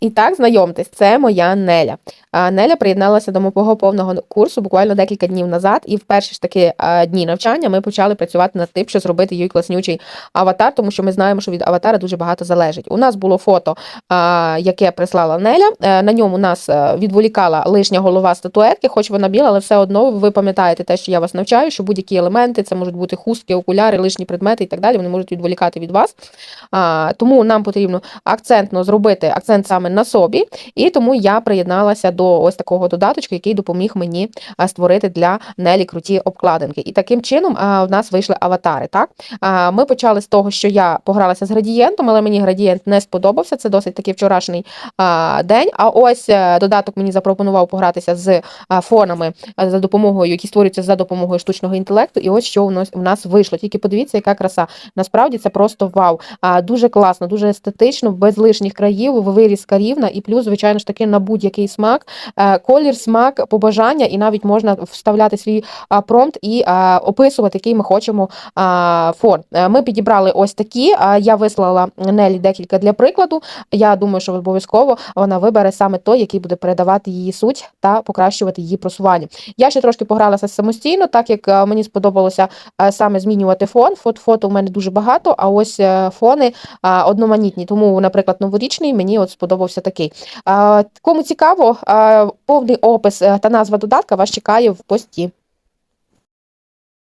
І так, знайомтесь, це моя Неля. Неля приєдналася до мого повного курсу буквально декілька днів назад, і в перші ж таки дні навчання ми почали працювати над тим, що зробити їй класнючий аватар, тому що ми знаємо, що від аватара дуже багато залежить. У нас було фото, яке прислала Неля. Е, На ньому нас е, відволікала лишня голова статуетки, хоч вона біла, але все одно ви пам'ятаєте те, що я вас навчаю, що будь-які елементи, це можуть бути хустки, окуляри, лишні предмети і так далі. Вони можуть відволікати від вас. Тому нам потрібно акцентно зробити акцент саме на собі, і тому я приєдналася до ось такого додаточку, який допоміг мені створити для Нелі круті обкладинки. І таким чином в нас вийшли аватари. Так ми почали з того, що я погралася з градієнтом, але мені градієнт не сподобався. Це досить такий вчорашній день. А ось е, додаток мені запропонував погратися з фонами за допомогою, які створюються за допомогою штучного інтелекту. І ось що у нас вийшло. Тільки подивіться, яка краса. Насправді це просто вау. Дуже класно, дуже естетично, без лишніх країв, вирізка рівна, і плюс, звичайно ж таки, на будь-який смак, Е, колір, смак, побажання, і навіть можна вставляти свій промпт і описувати, який ми хочемо фон. Е, Ми підібрали ось такі. Я вислала Нелі декілька для прикладу. Я думаю, що обов'язково вона вибере саме той, який буде передавати її суть та покращувати її просування. Я ще трошки погралася самостійно, так як е, мені сподобалося саме змінювати фон. Фото, у мене дуже багато, а ось фони одноманітні. Тому, наприклад, новорічний мені от сподобався такий. А, Кому цікаво, повний опис е, та назва додатка вас чекає в пості.